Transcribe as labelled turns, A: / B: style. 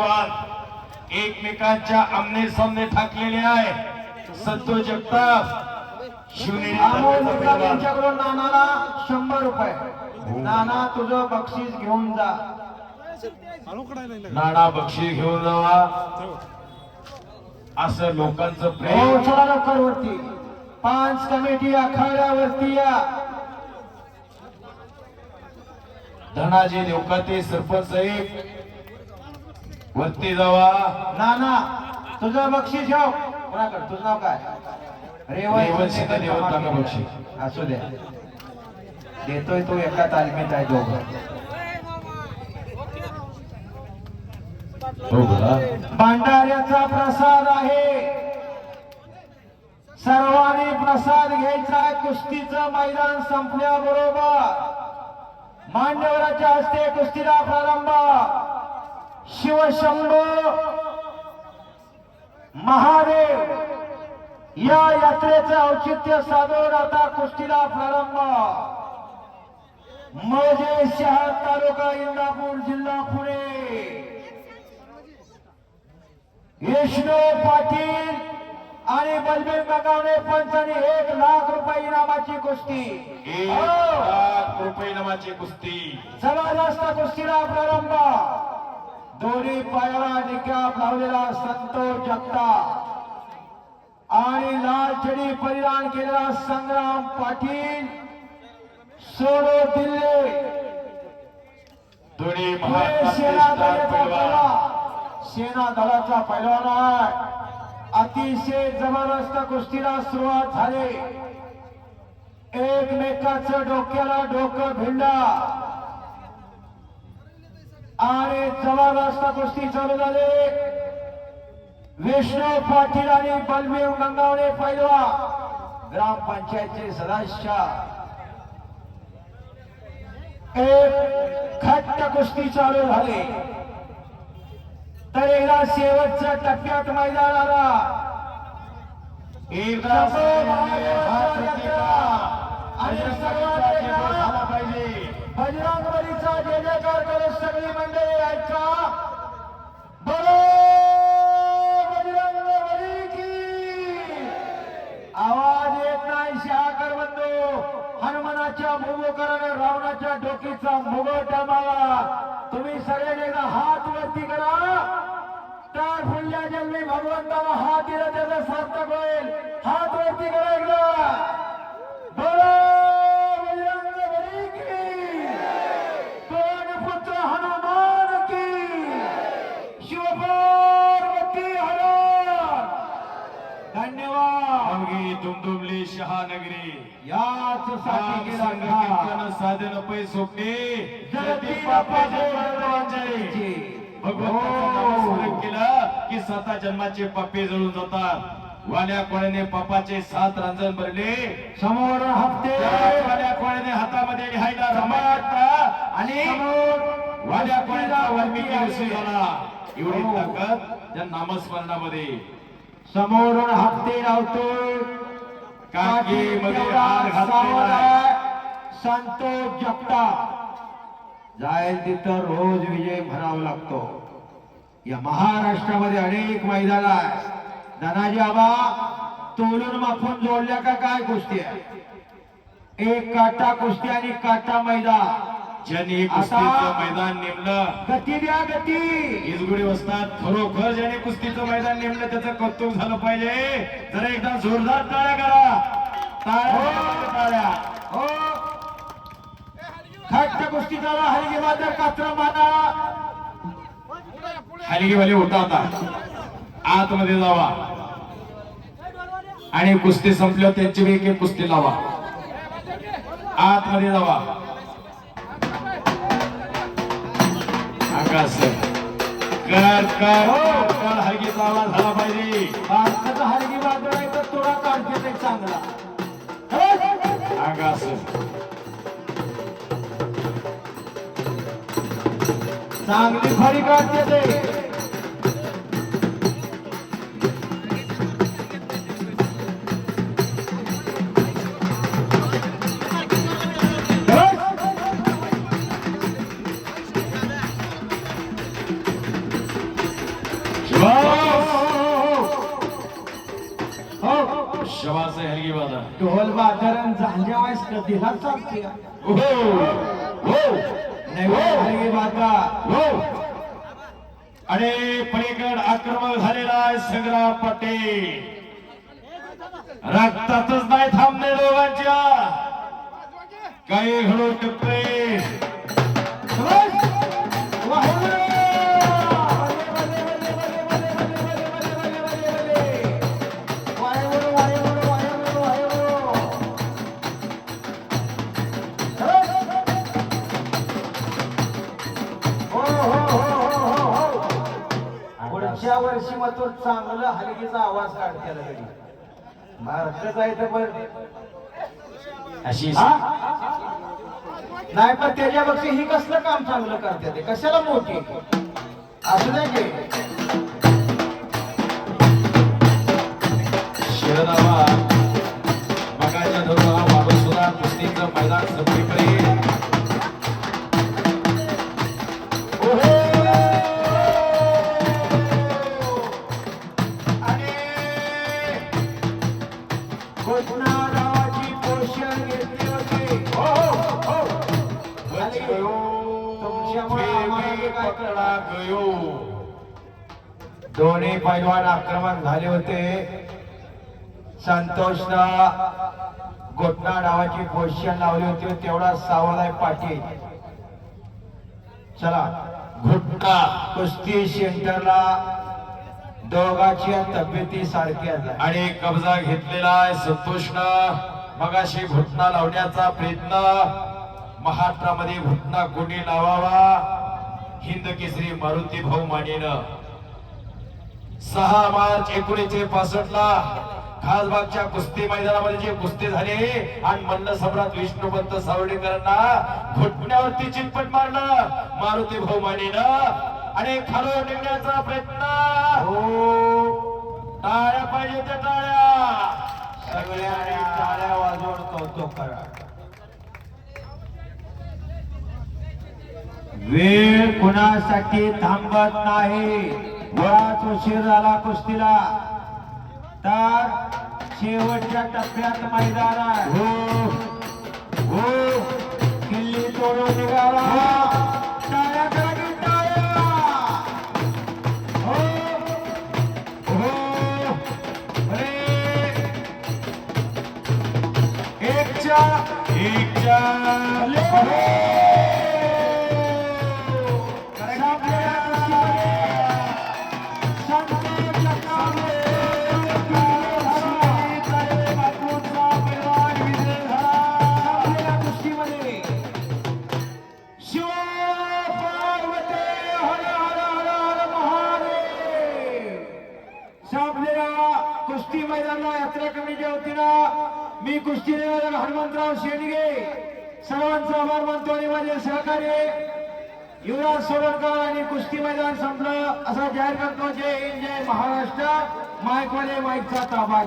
A: पैलवान एकमेकांच्या आमने सामने ठाकलेले आहे. संतोष जगताप. शिवनेरी
B: अमोल
A: तालुक्याचा
B: मुद्दाम
A: पैलवान.
B: यांच्याकडून नानाला शंभर रुपये. नाना तुझं बक्षीस घेऊन जा.
A: नाना बक्षीस घेऊन जावा. असं लोकांचं
B: हो
A: प्रेम
B: चला लवकर वरती पाच कमिटी आखाड्यावरती या.
A: धनाजी देवकाते सरपंच एक वरती जावा.
B: नाना तुझं बक्षीस कोणाकडे? तुझं नाव काय?
A: देवतांना बक्षीस.
B: असू द्या. देतोय तो एका तालमीत आहे दोघं.
A: हो
B: भांडाऱ्याचा प्रसाद आहे. सर्वांनी प्रसाद घ्यायचा कुस्तीचं मैदान संपल्याबरोबर. मान्यवराच्या हस्ते कुस्तीला प्रारंभ. शिवशंभो महादेव या यात्रेचं औचित्य साधून आता कुस्तीला प्रारंभ. मजे शहर तालुका इंदापूर जिल्हा पुणे. विष्णू पाटील आणि बलबीर गंगावणे पंचाने एक लाख रुपये इनामाची कुस्ती.
A: एक
B: हो.
A: लाख रुपये नामाची कुस्ती.
B: जबरदस्त कुस्तीला प्रारंभ. दोन्ही पायाला निकाप लावलेला संतोष जगताप. आणि लाल चडी परिधान केलेला संग्राम पाटील. सोडो दिल्ले.
A: दोन्ही
B: सेना दलाचा सेना दलाचा पैलवान आहे. अतिशय जबरदस्त कुस्तीला सुरुवात झाली. एकमेकाचं डोक्याला डोकं भिंडा. आणि जबरदस्त कुस्ती चालू झाली. विष्णू पाटील आणि बलवीर गंगावणे पैलवा ग्रामपंचायतचे सदस्य. एक खट्ट कुस्ती चालू झाली. तर एकदा शेवटच्या टप्प्यात मैदान आला.
A: एकदा.
B: आणि
A: बजरंग बलीचा जयघोष झाला पाहिजे
B: बजरंग बलीचा जय जयकार करत मंडळी ऐका बोलो बजरंग बली की. आवाज येत नाही शहाकर बंधू. हनुमानाच्या मुगोकराने रावणाच्या डोकीचा मुगट मागा
A: दुमदुमली शहानगरी.
B: याच साठी घाट.
A: कीर्तन साधन पै सोपे भगवंताचं
B: हो.
A: केलं की साता जन्माचे पप्पे जळून जातात. वाल्या कोळ्याने पप्पाचे सात रांजण भरले.
B: समोर हप्ते.
A: वाल्या कोळ्याने हातामध्ये लिहायला रमाटला आणि वाल्या कोळ्याचा वाल्मिकी ऋषी झाला. एवढी
B: हो.
A: ताकद त्या नामस्मरणामध्ये.
B: समोरून हप्ते लावतोय.
A: काकीमध्ये हार घातलेला आहे.
B: संतोष जगताप. जाईल तिथं रोज विजय भरावा लागतो. या महाराष्ट्रामध्ये अनेक मैदान आहे धनाजी आबा तोलून मापून जोडल्या का काय कुस्ती आहे एक काटा कुस्ती आणि काटा मैदान.
A: ज्यांनी कुस्तीचं मैदान नेमलं
B: गती द्या गती.
A: इजगुडी वस्तात खरोखर ज्याने कुस्तीचं मैदान नेमलं त्याचं कौतुक झालं पाहिजे. जरा एकदा जोरदार टाळ्या करा. टाळ्या टाळ्या
B: हो. खट्ट कुस्ती झाला हलगी बाजार कात्र माना.
A: हलगीवाले होता आता. आतमध्ये जावा. आणि कुस्ती संपल्यावर त्यांची एक कुस्ती लावा. आतमध्ये जावा. आकाश कर कर. कर हलगीचा आवाज झाला पाहिजे.
B: भारताचा हलगी बाजार आहे तर तुला काढते ते चांगला. चांगली फरी काढते ते. ढोल बाजारण वाईस कधीला चालते.
A: हो हो हो. आणि पलीकड आक्रमक झालेला आहे संग्राम पटेल. रक्तातच नाही थांबणे दोघांच्या. काही घडू शकते.
B: मग तो चांगलं हलगीचा आवाज काढते घडी महाराष्ट्रात आहे तर पण.
A: अशी?
B: नाही पण त्याच्यापेक्षा ही कसलं काम चांगलं करते ते? कशाला मोठी? असं नाही
A: शिरदावा हा बाबा सुद्धा कुस्तीचं मैदान संपीकडे पकडा गयो.
B: दोन्ही पैलवान आक्रमण झाले होते. संतोषला घोटना नावाची पोझिशन लावली होती. तेवढा सावलाय पाटील. चला
A: घुटका
B: कुस्ती सेंटरला दोघाच्या तब्येती सारख्याच आहे.
A: आणि कब्जा घेतलेला आहे संतोषनं मगाशी घुटना लावण्याचा प्रयत्न. महाराष्ट्रामध्ये घुटना कोणी लावावा. हिंद केसरी मारुती भाऊ मानेनं. सहा मार्च एकोणीसशे पासष्ट ला खासबागच्या कुस्ती मैदानामध्ये जे कुस्ती झाले आणि मल्ल सम्राट विष्णुपंत सावडेकरांना घुटण्यावरती चितपट मारलं. मारुती भाऊ मानेनं. आणि खालो निघण्याचा प्रयत्न.
B: हो.
A: टाळ्या पाहिजे त्या टाळ्या.
B: सगळ्यांनी टाळ्या वाजवून कौतुक करा. वेळ कुणासाठी थांबत नाही. बराच उशीर झाला कुस्तीला. तर शेवटच्या टप्प्यात मैदान हो हो किल्ली तोडून निघाला. हो, हो, एक चार
A: एक चार.
B: हो. कुस्ती यात्रा कमिटीच्या वतीनं मी कुस्ती निवेदक हनुमंतराव शेंडगे सर्वांचा आभार मानतो आणि माझे सहकार्य युवराज सोडणकर आणि कुस्ती मैदान संपलं असं जाहीर करतो जय हिंद जय महाराष्ट्र माईकवाले माईकचा ताबा